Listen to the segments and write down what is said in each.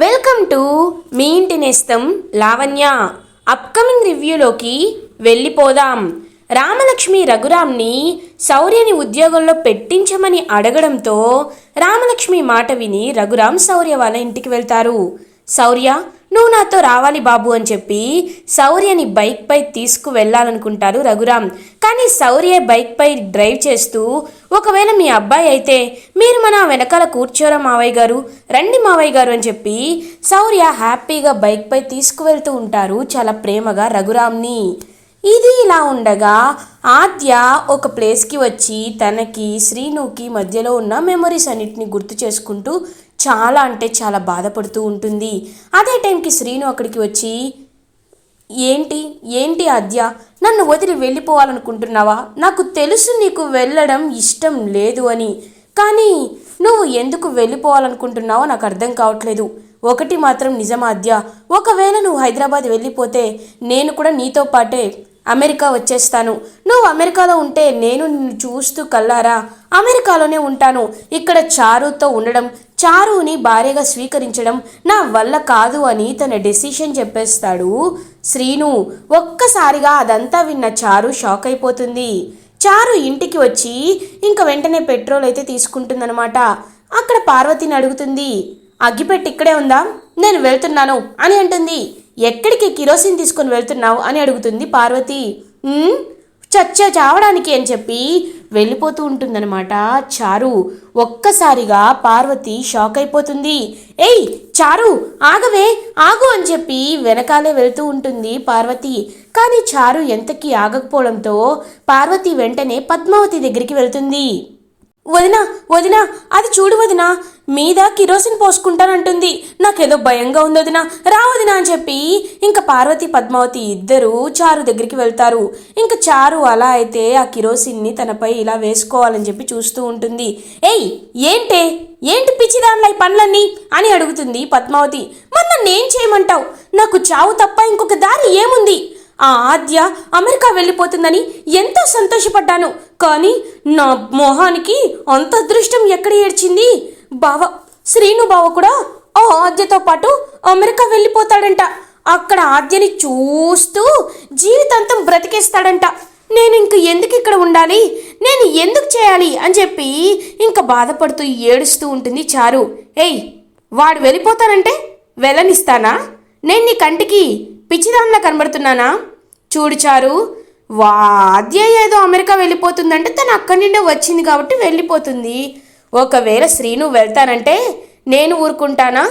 Welcome to me ఇంటి నేస్తం Lavanya. Upcoming రివ్యూలోకి వెళ్ళిపోదాం. రామలక్ష్మి రఘురామ్ని శౌర్యని ఉద్యోగంలో పెట్టించమని అడగడంతో రామలక్ష్మి మాట విని రఘురామ్ శౌర్య వాళ్ళ ఇంటికి వెళ్తారు. శౌర్య నువ్వు నాతో రావాలి బాబు అని చెప్పి శౌర్యని బైక్పై తీసుకువెళ్ళాలనుకుంటారు రఘురామ్. కానీ శౌర్య బైక్పై డ్రైవ్ చేస్తూ ఒకవేళ మీ అబ్బాయి అయితే మీరు మన వెనకాల కూర్చోరా మావయ్య గారు రండి మావయ్య గారు అని చెప్పి సౌర్య హ్యాపీగా బైక్పై తీసుకువెళ్తూ ఉంటారు చాలా ప్రేమగా రఘురామ్ని. ఇది ఇలా ఉండగా ఆద్య ఒక ప్లేస్కి వచ్చి తనకి శ్రీనుకి మధ్యలో ఉన్న మెమరీస్ అన్నిటిని గుర్తు చేసుకుంటూ చాలా అంటే చాలా బాధపడుతూ ఉంటుంది. అదే టైంకి శ్రీను అక్కడికి వచ్చి ఏంటి? ఏంటి ఆద్య? నన్ను వదిలి వెళ్ళిపోవాలనుకుంటున్నావా? నాకు తెలుసు నీకు వెళ్ళడం ఇష్టం లేదు అని. కానీ నువ్వు ఎందుకు వెళ్ళిపోవాలనుకుంటున్నావో నాకు అర్థం కావట్లేదు. ఒకటి మాత్రం నిజమాద్య ఒకవేళ నువ్వు హైదరాబాద్ వెళ్ళిపోతే నేను కూడా నీతో పాటే అమెరికా వచ్చేస్తాను. నువ్వు అమెరికాలో ఉంటే నేను నిన్ను చూస్తూ కల్లారా? అమెరికాలోనే ఉంటాను. ఇక్కడ చారుతో ఉండడం చారుని భార్యగా స్వీకరించడం నా వల్ల కాదు అని తన డెసిషన్ చెప్పేస్తాడు శ్రీను ఒక్కసారిగా అదంతా విన్న చారు షాక్ అయిపోతుంది చారు ఇంటికి వచ్చి ఇంకా వెంటనే పెట్రోల్ అయితే తీసుకుంటుందన్నమాట. అక్కడ పార్వతిని అడుగుతుంది అగ్గిపెట్టి ఇక్కడే ఉందా? నేను వెళ్తున్నాను అని అంటుంది. ఎక్కడికి కిరోసిన్ తీసుకొని వెళ్తున్నావు? అని అడుగుతుంది పార్వతి. "ఉమ్, చచ్చ చావడానికి అని చెప్పి వెళ్ళిపోతూ ఉంటుందన్నమాట. చారు ఒక్కసారిగా పార్వతి షాక్ అయిపోతుంది. ఏయ్ చారు ఆగవే ఆగు అని చెప్పి వెనకాలే వెళ్తూ ఉంటుంది పార్వతి. కానీ చారు ఎంతకీ ఆగకపోవడంతో పార్వతి వెంటనే పద్మావతి దగ్గరికి వెళ్తుంది. వదినా వదినా అది చూడు వదినా మీద కిరోసిన్ పోసుకుంటానంటుంది. నాకేదో భయంగా ఉందొదినా రావదినా రా వదినా అని చెప్పి ఇంకా పార్వతి పద్మావతి ఇద్దరూ చారు దగ్గరికి వెళ్తారు. ఇంకా చారు అలా అయితే ఆ కిరోసిన్ని తనపై ఇలా వేసుకోవాలని చెప్పి చూస్తూ ఉంటుంది. ఏయ్ ఏంటే? ఏంటి పిచ్చిదాన్లా ఈ పనులన్నీ? అని అడుగుతుంది పద్మావతి. మరి నన్ను చేయమంటావు? నాకు చావు తప్ప ఇంకొక దారి ఏముంది? ఆ ఆద్య అమెరికా వెళ్ళిపోతుందని ఎంతో సంతోషపడ్డాను. కానీ నా మొహానికి అంత అదృష్టం ఎక్కడ ఏడ్చింది? బావ శ్రీను బావ కూడా ఆ ఆద్యతో పాటు అమెరికా వెళ్ళిపోతాడంట. అక్కడ ఆద్యని చూస్తూ జీవితాంతం బ్రతికేస్తాడంట. నేను ఇంక ఎందుకు ఇక్కడ ఉండాలి? నేను ఎందుకు చేయాలి? అని చెప్పి ఇంకా బాధపడుతూ ఏడుస్తూ ఉంటుంది చారు. ఏయ్ వాడు వెళ్ళిపోతానంటే వెళ్ళనిస్తానా? నేను నీ కంటికి పిచ్చిదాన్లా కనబడుతున్నానా? చూడు చారు వాద్య ఏదో అమెరికా వెళ్ళిపోతుందంటే తను అక్కడి నుండే వచ్చింది కాబట్టి వెళ్ళిపోతుంది. ఒకవేళ శ్రీను వెళ్తానంటే నేను ఊరుకుంటానా?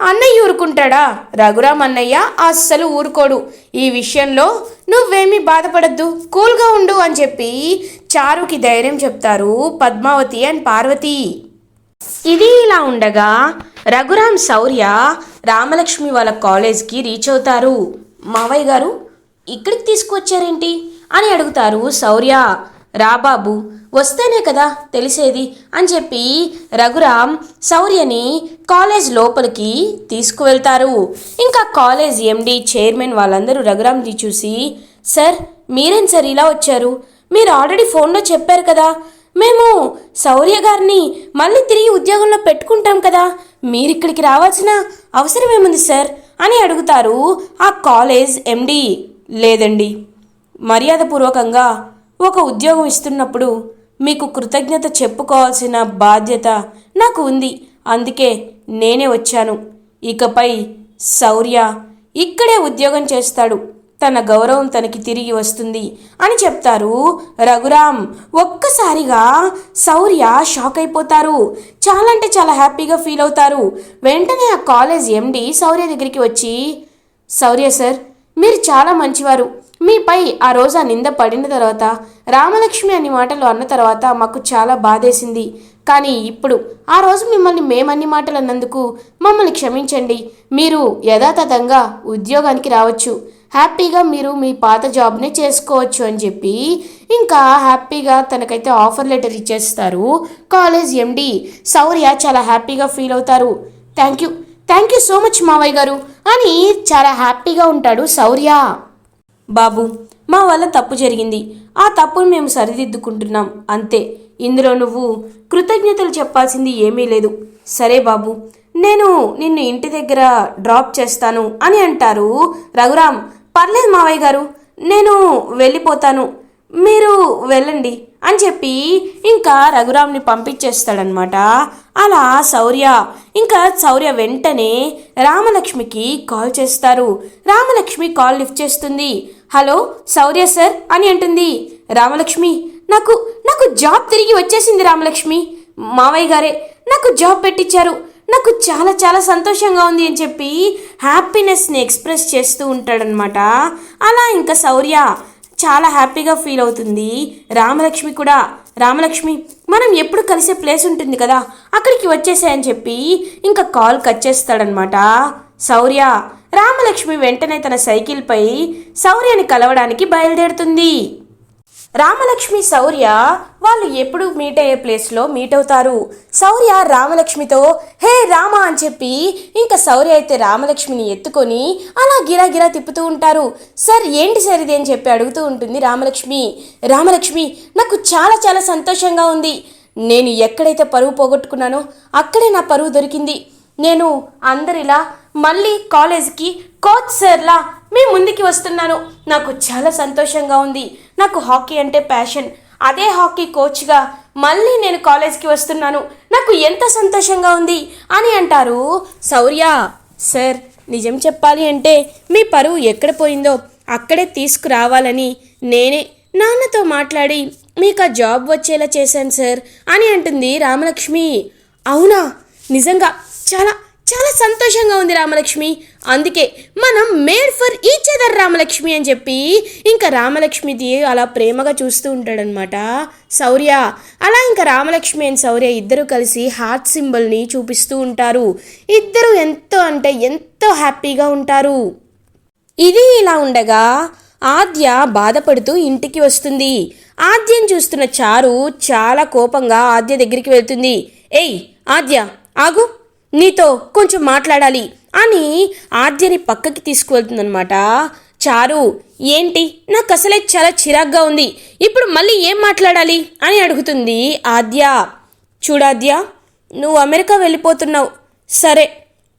అన్నయ్య ఊరుకుంటాడా? రఘురామ్ అన్నయ్య అస్సలు ఊరుకోడు. ఈ విషయంలో నువ్వేమీ బాధపడద్దు. కూల్గా ఉండు అని చెప్పి చారుకి ధైర్యం చెప్తారు పద్మావతి అండ్ పార్వతి. ఇది ఇలా ఉండగా రఘురామ్ శౌర్య రామలక్ష్మి వాళ్ళ కాలేజ్కి రీచ్ అవుతారు. మావయ్య గారు ఇక్కడికి తీసుకువచ్చారేంటి? అని అడుగుతారు శౌర్య. రాబాబు వస్తేనే కదా తెలిసేది అని చెప్పి రఘురామ్ శౌర్యని కాలేజ్ లోపలికి తీసుకువెళ్తారు. ఇంకా కాలేజ్ ఎండి చైర్మన్ వాళ్ళందరూ రఘురామ్ని చూసి సార్ మీరేం సార్ ఇలా వచ్చారు? మీరు ఆల్రెడీ ఫోన్లో చెప్పారు కదా. మేము శౌర్య గారిని మళ్ళీ తిరిగి ఉద్యోగంలో పెట్టుకుంటాం కదా. మీరు ఇక్కడికి రావాల్సిన అవసరం ఏముంది సార్? అని అడుగుతారు ఆ కాలేజ్ ఎండి. లేదండి. మర్యాదపూర్వకంగా ఒక ఉద్యోగం ఇస్తున్నప్పుడు మీకు కృతజ్ఞత చెప్పుకోవాల్సిన బాధ్యత నాకు ఉంది. అందుకే నేనే వచ్చాను. ఇకపై శౌర్య ఇక్కడే ఉద్యోగం చేస్తాడు. తన గౌరవం తనకి తిరిగి వస్తుంది అని చెప్తారు. రఘురామ్ ఒక్కసారిగా శౌర్య షాక్ అయిపోతారు. చాలా అంటే చాలా హ్యాపీగా ఫీల్ అవుతారు. వెంటనే ఆ కాలేజ్ ఎండి శౌర్య దగ్గరికి వచ్చి శౌర్య సార్ మీరు చాలా మంచివారు. మీపై ఆ రోజు ఆ నింద పడిన తర్వాత రామలక్ష్మి అని మాటలు అన్న తర్వాత మాకు చాలా బాధేసింది. కానీ ఇప్పుడు ఆ రోజు మిమ్మల్ని మేమన్ని మాటలు అన్నందుకు మమ్మల్ని క్షమించండి. మీరు యథాతథంగా ఉద్యోగానికి రావచ్చు. హ్యాపీగా మీరు మీ పాత జాబ్నే చేసుకోవచ్చు అని చెప్పి ఇంకా హ్యాపీగా తనకైతే ఆఫర్ లెటర్ ఇచ్చేస్తారు. కాలేజ్ ఎండి సౌర్య చాలా హ్యాపీగా ఫీల్ అవుతారు. Thank you. Thank you so much మావయ్య గారు అని చాలా హ్యాపీగా ఉంటాడు సౌర్య. బాబు మా వల్ల తప్పు జరిగింది. ఆ తప్పును మేము సరిదిద్దుకుంటున్నాం. అంతే. ఇందులో నువ్వు కృతజ్ఞతలు చెప్పాల్సింది ఏమీ లేదు. సరే బాబు నేను నిన్ను ఇంటి దగ్గర డ్రాప్ చేస్తాను అని అంటారు రఘురామ్. పర్లేదు మావయ్య గారు నేను వెళ్ళిపోతాను. మీరు వెళ్ళండి అని చెప్పి ఇంకా రఘురామ్ని పంపించేస్తాడనమాట అలా శౌర్య ఇంకా శౌర్య వెంటనే రామలక్ష్మికి కాల్ చేస్తారు. రామలక్ష్మి కాల్ లిఫ్ట్ చేస్తుంది. హలో శౌర్య సార్ అని అంటుంది. రామలక్ష్మి నాకు నాకు జాబ్ తిరిగి వచ్చేసింది రామలక్ష్మి. మావయ్య గారే నాకు జాబ్ పెట్టించారు నాకు చాలా చాలా సంతోషంగా ఉంది అని చెప్పి హ్యాపీనెస్ని ఎక్స్ప్రెస్ చేస్తూ ఉంటాడనమాట అలా ఇంకా శౌర్య చాలా హ్యాపీగా ఫీల్ అవుతుంది. రామలక్ష్మి కూడా రామలక్ష్మి మనం ఎప్పుడు కలిసే ప్లేస్ ఉంటుంది కదా అక్కడికి వచ్చేసాయని చెప్పి ఇంకా కాల్ కట్ చేస్తాడనమాట శౌర్య రామలక్ష్మి వెంటనే తన సైకిల్పై శౌర్యని కలవడానికి బయలుదేరుతుంది. రామలక్ష్మి శౌర్య వాళ్ళు ఎప్పుడు మీట్ అయ్యే ప్లేస్లో మీట్ అవుతారు. శౌర్య రామలక్ష్మితో హే రామ అని చెప్పి ఇంకా శౌర్య అయితే రామలక్ష్మిని ఎత్తుకొని అలా గిరా గిరా తిప్పుతూ ఉంటారు. సార్ ఏంటి సార్ ఇది? అని చెప్పి అడుగుతూ ఉంటుంది రామలక్ష్మి. రామలక్ష్మి నాకు చాలా చాలా సంతోషంగా ఉంది. నేను ఎక్కడైతే పరువు పోగొట్టుకున్నానో అక్కడే నా పరువు దొరికింది. నేను అందరిలా మళ్ళీ కాలేజ్కి కోచ్ సార్లా మీ ముందుకి వస్తున్నాను. నాకు చాలా సంతోషంగా ఉంది. నాకు హాకీ అంటే ప్యాషన్. అదే హాకీ కోచ్గా మళ్ళీ నేను కాలేజ్కి వస్తున్నాను. నాకు ఎంత సంతోషంగా ఉంది అని అంటారు. శౌర్య సార్ నిజం చెప్పాలి అంటే మీ పరువు ఎక్కడ పోయిందో అక్కడే తీసుకురావాలని నేనే నాన్నతో మాట్లాడి మీకు ఆ జాబ్ వచ్చేలా చేశాను సార్ అని అంటుంది రామలక్ష్మి. అవునా? నిజంగా చాలా చాలా సంతోషంగా ఉంది రామలక్ష్మి. అందుకే మనం made for each other Ramalakshmi అని చెప్పి ఇంకా రామలక్ష్మిది అలా ప్రేమగా చూస్తూ ఉంటాడనమాట శౌర్య. అలా ఇంకా రామలక్ష్మి అండ్ శౌర్య ఇద్దరు కలిసి హార్ట్ సింబల్ని చూపిస్తూ ఉంటారు. ఇద్దరు ఎంతో అంటే ఎంతో హ్యాపీగా ఉంటారు. ఇది ఇలా ఉండగా ఆద్య బాధపడుతూ ఇంటికి వస్తుంది. ఆద్యం చూస్తున్న చారు చాలా కోపంగా ఆద్య దగ్గరికి వెళ్తుంది. ఏయ్ ఆద్య ఆగు. నీతో కొంచెం మాట్లాడాలి అని ఆద్యని పక్కకి తీసుకువెళ్తుందనమాట చారు ఏంటి? నాకు అసలే చాలా చిరాగ్గా ఉంది. ఇప్పుడు మళ్ళీ ఏం మాట్లాడాలి అని అడుగుతుంది ఆద్య. చూడాద్య నువ్వు అమెరికా వెళ్ళిపోతున్నావు. సరే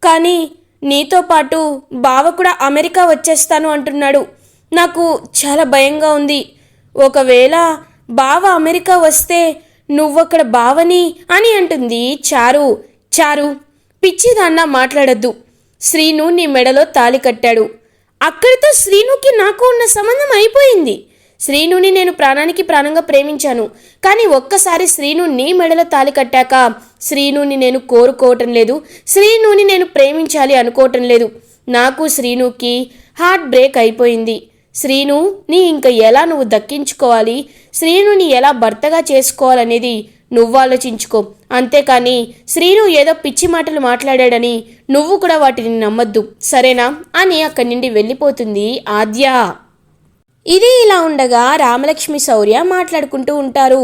కానీ నీతో పాటు బావ కూడా అమెరికా వచ్చేస్తాను అంటున్నాడు. నాకు చాలా భయంగా ఉంది. ఒకవేళ బావ అమెరికా వస్తే నువ్వక్కడ బావని అని అంటుంది చారు. చారు పిచ్చిదాన్న మాట్లాడద్దు. శ్రీను నీ మెడలో తాలి కట్టాడు. అక్కడితో శ్రీనుకి నాకు ఉన్న సంబంధం అయిపోయింది. శ్రీనుని నేను ప్రాణానికి ప్రాణంగా ప్రేమించాను. కానీ ఒక్కసారి శ్రీను నీ మెడలో తాలి కట్టాక శ్రీనుని నేను కోరుకోవటం లేదు. శ్రీనుని నేను ప్రేమించాలి అనుకోవటం లేదు. నాకు శ్రీనుకి హార్ట్ బ్రేక్ అయిపోయింది. శ్రీను నీ ఇంకా ఎలా నువ్వు దక్కించుకోవాలి? శ్రీనుని ఎలా భర్తగా చేసుకోవాలనేది నువ్వు ఆలోచించుకో అంతేకాని శ్రీను ఏదో పిచ్చి మాటలు మాట్లాడాడని నువ్వు కూడా వాటిని నమ్మద్దు. సరేనా? అని అక్కడి నుండి వెళ్ళిపోతుంది ఆద్య. ఇది ఇలా ఉండగా రామలక్ష్మి శౌర్య మాట్లాడుకుంటూ ఉంటారు.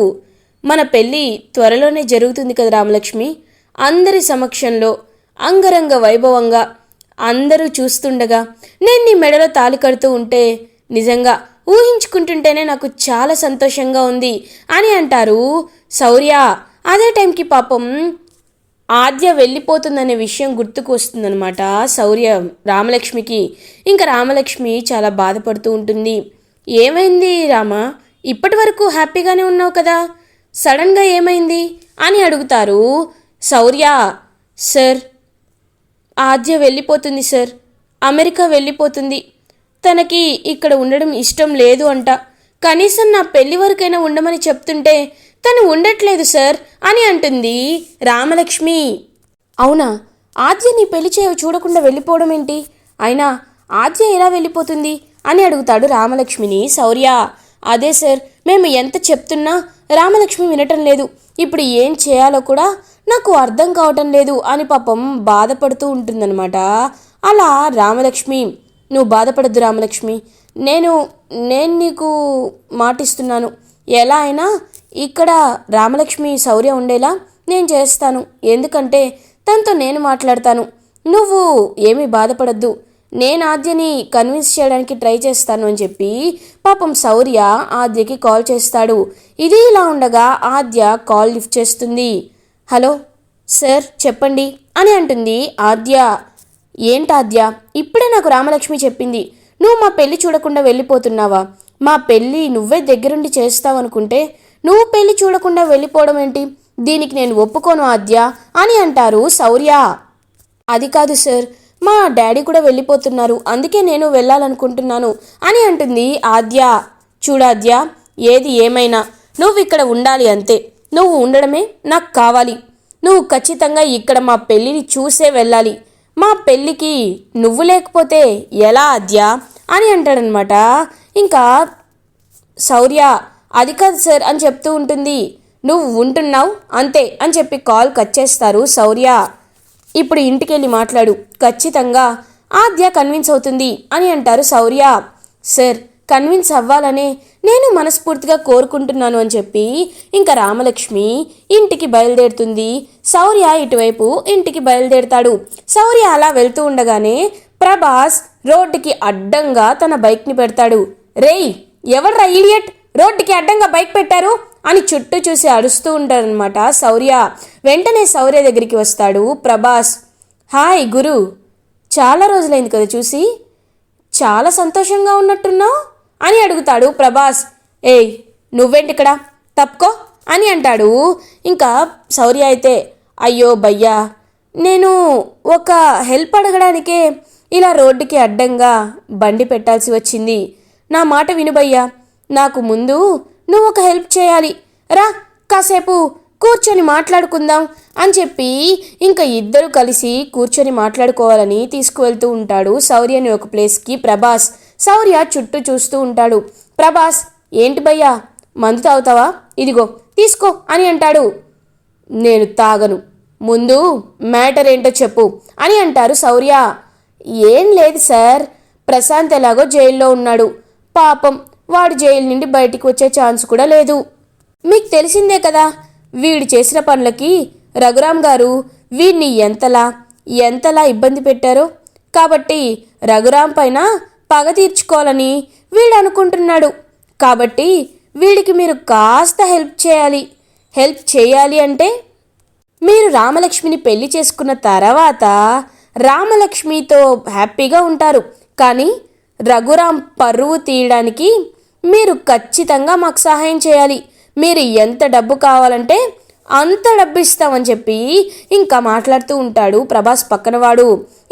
మన పెళ్ళి త్వరలోనే జరుగుతుంది కదా రామలక్ష్మి? అందరి సమక్షంలో అంగరంగ వైభవంగా అందరూ చూస్తుండగా నేను నీ మెడలో తాలి కడుతూ ఉంటే నిజంగా ఊహించుకుంటుంటేనే నాకు చాలా సంతోషంగా ఉంది అని అంటారు శౌర్య అదే టైంకి పాపం ఆద్య వెళ్ళిపోతుందనే విషయం గుర్తుకు వస్తుందనమాట శౌర్య రామలక్ష్మికి. ఇంకా రామలక్ష్మి చాలా బాధపడుతూ ఉంటుంది. ఏమైంది రామ? ఇప్పటి వరకు హ్యాపీగానే ఉన్నావు కదా? సడన్గా ఏమైంది? అని అడుగుతారు శౌర్య. సార్ ఆద్య వెళ్ళిపోతుంది సార్. అమెరికా వెళ్ళిపోతుంది. తనకి ఇక్కడ ఉండడం ఇష్టం లేదు అంట. కనీసం నా పెళ్ళి వరకైనా ఉండమని చెప్తుంటే తను ఉండట్లేదు సార్ అని అంటుంది రామలక్ష్మి. అవునా? ఆద్య నీ పెళ్ళి చేయ చూడకుండా వెళ్ళిపోవడం ఏంటి? అయినా ఆద్య ఎలా వెళ్ళిపోతుంది అని అడుగుతాడు రామలక్ష్మిని శౌర్య. అదే సార్ మేము ఎంత చెప్తున్నా రామలక్ష్మి వినటం లేదు. ఇప్పుడు ఏం చేయాలో కూడా నాకు అర్థం కావటం లేదు అని పాపం బాధపడుతూ ఉంటుందన్నమాట. అలా రామలక్ష్మి నువ్వు బాధపడద్దు రామలక్ష్మి. నేను నేను నీకు మాటిస్తున్నాను. ఎలా అయినా ఇక్కడ రామలక్ష్మి శౌర్య ఉండేలా నేను చేస్తాను. ఎందుకంటే తనతో నేను మాట్లాడతాను. నువ్వు ఏమీ బాధపడద్దు. నేను ఆద్యని కన్విన్స్ చేయడానికి ట్రై చేస్తాను అని చెప్పి పాపం శౌర్య ఆద్యకి కాల్ చేస్తాడు. ఇది ఇలా ఉండగా ఆద్య కాల్ లిఫ్ట్ చేస్తుంది. హలో సార్ చెప్పండి అని అంటుంది ఆద్య. ఏంటాద్య ఇప్పుడే నాకు రామలక్ష్మి చెప్పింది. నువ్వు మా పెళ్ళి చూడకుండా వెళ్ళిపోతున్నావా? మా పెళ్ళి నువ్వే దగ్గరుండి చేస్తావనుకుంటే నువ్వు పెళ్ళి చూడకుండా వెళ్ళిపోవడం ఏంటి? దీనికి నేను ఒప్పుకోను ఆద్య అని అంటారు శౌర్య. అది కాదు సార్. మా డాడీ కూడా వెళ్ళిపోతున్నారు. అందుకే నేను వెళ్ళాలనుకుంటున్నాను అని అంటుంది ఆద్య. చూడాద్య ఏది ఏమైనా నువ్వు ఇక్కడ ఉండాలి అంతే. నువ్వు ఉండడమే నాకు కావాలి. నువ్వు ఖచ్చితంగా ఇక్కడ మా పెళ్ళిని చూసే వెళ్ళాలి. మా పెళ్ళికి నువ్వు లేకపోతే ఎలా ఆద్య? అని అంటాడనమాట. ఇంకా శౌర్య అది కాదు సార్ అని చెప్తూ ఉంటుంది. నువ్వు ఉంటున్నావు అంతే అని చెప్పి కాల్ కట్ చేస్తారు శౌర్య. ఇప్పుడు ఇంటికి వెళ్ళి మాట్లాడు. ఖచ్చితంగా ఆద్య కన్విన్స్ అవుతుంది అని అంటారు శౌర్య. సార్ కన్విన్స్ అవ్వాలనే నేను మనస్ఫూర్తిగా కోరుకుంటున్నాను అని చెప్పి ఇంకా రామలక్ష్మి ఇంటికి బయలుదేరుతుంది. శౌర్య ఇటువైపు ఇంటికి బయలుదేరుతాడు. శౌర్య అలా వెళ్తూ ఉండగానే ప్రభాస్ రోడ్డుకి అడ్డంగా తన బైక్ని పెడతాడు. రేయ్ ఎవర్రా ఈడియట్ రోడ్డుకి అడ్డంగా బైక్ పెట్టారు అని చుట్టూ చూసి అరుస్తూ ఉంటారనమాట శౌర్య వెంటనే శౌర్య దగ్గరికి వస్తాడు. ప్రభాస్ హాయ్ గురు చాలా రోజులైంది కదా చూసి. చాలా సంతోషంగా ఉన్నట్టున్నావు? అని అడుగుతాడు ప్రభాస్. ఏయ్ నువ్వేంటి ఇక్కడ? తప్పుకో అని అంటాడు. ఇంకా శౌర్య అయితే అయ్యో భయ్యా నేను ఒక హెల్ప్ అడగడానికే ఇలా రోడ్డుకి అడ్డంగా బండి పెట్టాల్సి వచ్చింది. నా మాట వినుబయ్యా నాకు ముందు నువ్వు ఒక హెల్ప్ చేయాలి. రా కాసేపు కూర్చొని మాట్లాడుకుందాం అని చెప్పి ఇంకా ఇద్దరు కలిసి కూర్చొని మాట్లాడుకోవాలని తీసుకువెళ్తూ ఉంటాడు శౌర్యని ఒక ప్లేస్కి ప్రభాస్. శౌర్య చుట్టూ చూస్తూ ఉంటాడు. ప్రభాస్ ఏంటి భయ్యా మందు తాగుతావా? ఇదిగో తీసుకో అని అంటాడు. నేను తాగను. ముందు మ్యాటర్ ఏంటో చెప్పు అని అంటారు శౌర్య. ఏం లేదు సార్ ప్రశాంత్ ఎలాగో జైల్లో ఉన్నాడు. పాపం వాడు జైలు నుండి బయటికి వచ్చే ఛాన్స్ కూడా లేదు. మీకు తెలిసిందే కదా వీడు చేసిన పనులకి రఘురామ్ గారు వీడిని ఎంతలా ఎంతలా ఇబ్బంది పెట్టారో. కాబట్టి రఘురామ్ పైన పగ తీర్చుకోవాలని వీడు అనుకుంటున్నాడు. కాబట్టి వీడికి మీరు కాస్త హెల్ప్ చేయాలి. హెల్ప్ చేయాలి అంటే మీరు రామలక్ష్మిని పెళ్ళి చేసుకున్న తర్వాత రామలక్ష్మితో హ్యాపీగా ఉంటారు. కానీ రఘురామ్ పరువు తీయడానికి మీరు ఖచ్చితంగా మాకు సహాయం చేయాలి. మీరు ఎంత డబ్బు కావాలంటే అంత డబ్బు ఇస్తామని చెప్పి ఇంకా మాట్లాడుతూ ఉంటాడు ప్రభాస్ పక్కనవాడు.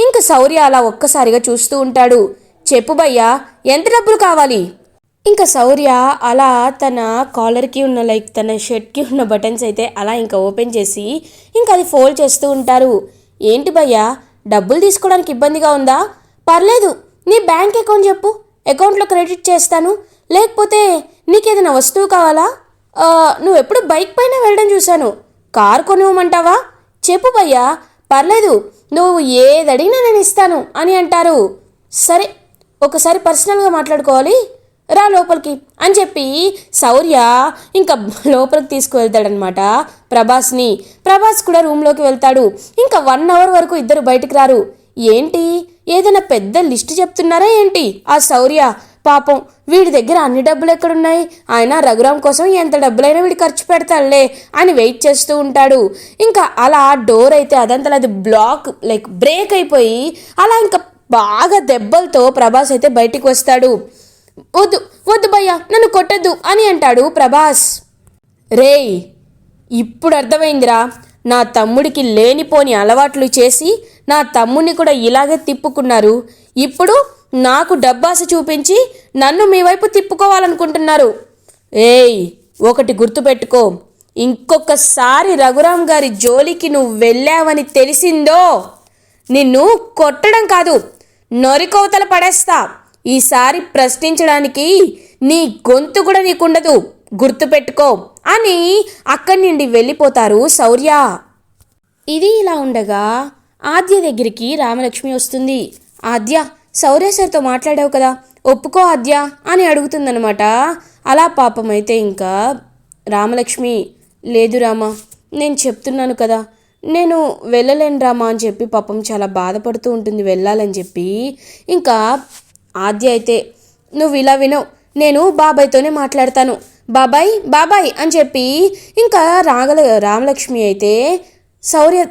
ఇంకా శౌర్య అలా ఒక్కసారిగా చూస్తూ ఉంటాడు. చెప్పు భయ్యా ఎంత డబ్బులు కావాలి? ఇంకా శౌర్య అలా తన కాలర్కి ఉన్న లైక్ తన షర్ట్కి ఉన్న బటన్స్ అయితే అలా ఇంకా ఓపెన్ చేసి ఇంకా అది ఫోల్డ్ చేస్తూ ఉంటారు. ఏంటి భయ్యా డబ్బులు తీసుకోవడానికి ఇబ్బందిగా ఉందా? పర్లేదు నీ బ్యాంక్ అకౌంట్ చెప్పు. అకౌంట్లో క్రెడిట్ చేస్తాను. లేకపోతే నీకేదైనా వస్తువు కావాలా? నువ్వు ఎప్పుడు బైక్ పైన వెళ్ళడం చూశాను. కారు కొనివ్వమంటావా? చెప్పు భయ్యా. పర్లేదు నువ్వు ఏది అడిగినా నేను ఇస్తాను అని అంటారు. సరే ఒకసారి పర్సనల్గా మాట్లాడుకోవాలి? రా లోపలికి అని చెప్పి శౌర్య ఇంకా లోపలికి తీసుకువెళ్తాడనమాట ప్రభాస్ని. ప్రభాస్ కూడా రూమ్లోకి వెళ్తాడు. ఇంకా వన్ అవర్ వరకు ఇద్దరు బయటకు రారు. ఏంటి? ఏదైనా పెద్ద లిస్ట్ చెప్తున్నారా ఏంటి? ఆ శౌర్య పాపం. వీడి దగ్గర అన్ని డబ్బులు ఎక్కడున్నాయి? ఆయన రఘురామ్ కోసం ఎంత డబ్బులైనా వీడు ఖర్చు పెడతాడులే అని వెయిట్ చేస్తూ ఉంటాడు. ఇంకా అలా డోర్ అయితే అదంతా అది బ్లాక్ లైక్ బ్రేక్ అయిపోయి అలా ఇంకా బాగా దెబ్బలతో ప్రభాస్ అయితే బయటికి వస్తాడు. వద్దు వద్దు భయ్యా నన్ను కొట్టద్దు అని అంటాడు ప్రభాస్. రేయ్ ఇప్పుడు అర్థమైందిరా. నా తమ్ముడికి లేనిపోని అలవాట్లు చేసి నా తమ్ముడిని కూడా ఇలాగే తిప్పుకున్నారు. ఇప్పుడు నాకు డబ్బాస చూపించి నన్ను మీ వైపు తిప్పుకోవాలనుకుంటున్నారు. ఏయ్ ఒకటి గుర్తుపెట్టుకో. ఇంకొకసారి రఘురామ్ గారి జోలికి నువ్వు వెళ్ళావని తెలిసిందో? నిన్ను కొట్టడం కాదు నొరికవతల పడేస్తా. ఈసారి ప్రశ్నించడానికి నీ గొంతు కూడా నీకుండదు. గుర్తుపెట్టుకో అని అక్కడి నుండి వెళ్ళిపోతారు శౌర్య. ఇది ఇలా ఉండగా ఆద్య దగ్గరికి రామలక్ష్మి వస్తుంది. ఆద్య సౌరేశ్వర్తో సార్తో మాట్లాడావు కదా ఒప్పుకో ఆద్య అని అడుగుతుందనమాట అలా పాపం అయితే ఇంకా రామలక్ష్మి లేదు రామా నేను చెప్తున్నాను కదా నేను వెళ్ళలేను రామా అని చెప్పి పాపం చాలా బాధపడుతూ ఉంటుంది వెళ్ళాలని చెప్పి. ఇంకా ఆద్య అయితే నువ్వు ఇలా వినవు నేను బాబాయ్తోనే మాట్లాడతాను. బాబాయ్ బాబాయ్ అని చెప్పి ఇంకా రాగల రామలక్ష్మి అయితే శౌర్య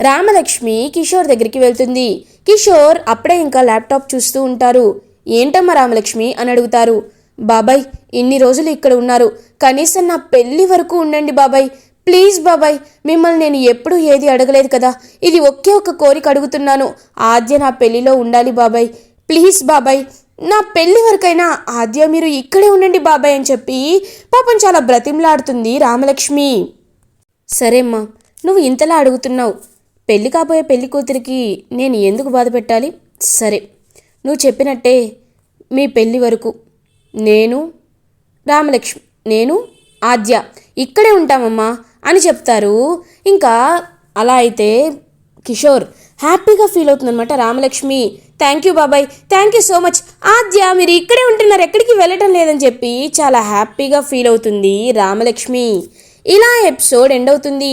రామలక్ష్మి కిషోర్ దగ్గరికి వెళ్తుంది. కిషోర్ అప్పుడే ఇంకా ల్యాప్టాప్ చూస్తూ ఉంటారు. ఏంటమ్మా రామలక్ష్మి? అని అడుగుతారు. బాబాయ్ ఇన్ని రోజులు ఇక్కడ ఉన్నారు. కనీసం నా పెళ్ళి వరకు ఉండండి బాబాయ్. ప్లీజ్ బాబాయ్ మిమ్మల్ని నేను ఎప్పుడు ఏది అడగలేదు కదా. ఇది ఒకే ఒక కోరిక అడుగుతున్నాను. ఆద్య నా పెళ్ళిలో ఉండాలి బాబాయ్. ప్లీజ్ బాబాయ్ నా పెళ్ళి వరకైనా ఆద్య మీరు ఇక్కడే ఉండండి బాబాయ్ అని చెప్పి పాపం చాలా బ్రతిమలాడుతుంది రామలక్ష్మి. సరేమ్మా నువ్వు ఇంతలా అడుగుతున్నావు. పెళ్ళి కాబోయే పెళ్ళి కూతురికి నేను ఎందుకు బాధ పెట్టాలి? సరే నువ్వు చెప్పినట్టే మీ పెళ్ళి వరకు. నేను రామలక్ష్మి నేను ఆద్య ఇక్కడే ఉంటామమ్మా అని చెప్తారు. ఇంకా అలా అయితే కిషోర్ హ్యాపీగా ఫీల్ అవుతుందన్నమాట. రామలక్ష్మి థ్యాంక్ యూ బాబాయ్ thank you so much Aadya మీరు ఇక్కడే ఉంటున్నారు ఎక్కడికి వెళ్ళటం లేదని చెప్పి చాలా హ్యాపీగా ఫీల్ అవుతుంది రామలక్ష్మి. ఇలా ఎపిసోడ్ ఎండ్ అవుతుంది.